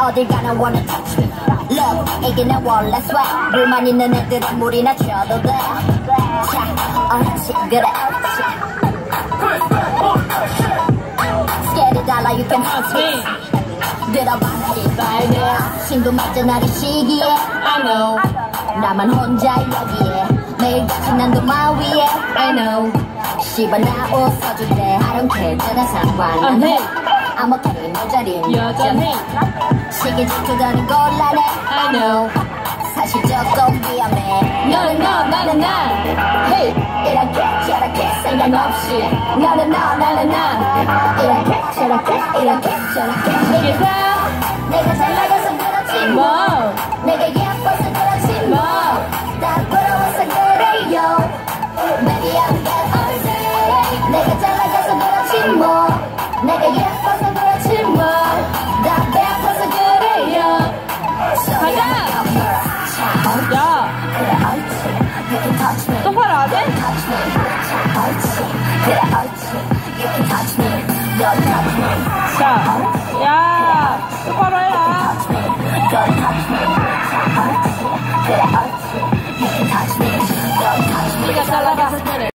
어딜 가나 wanna touch me. Love 내 원래 swag 물만 있는 애들은 물이나 쳐도 돼자 옳지 그래 Scared 달라 you can touch me. 들어봤지 빨리 신도 맞아 나를 시기에 I know. 나만 혼자 여기에 매일같이 난 도 마 위에 I know. 씨발 나 웃어줄 때 I don't care 전혀 상관 안 해. I'm okay 내 자리는 여전히 시기 질투다는 곤란해 I know. 사실 조금 위험해. 너는 너 나는 나 Hey 이렇게 저렇게 상관없이. 너는 너 나는 나 이렇게 저렇게 이렇게 저렇게. 이게 다 내가 잘 나가서 그렇지 뭐 Don't touch me 자, 야 똑바로 해라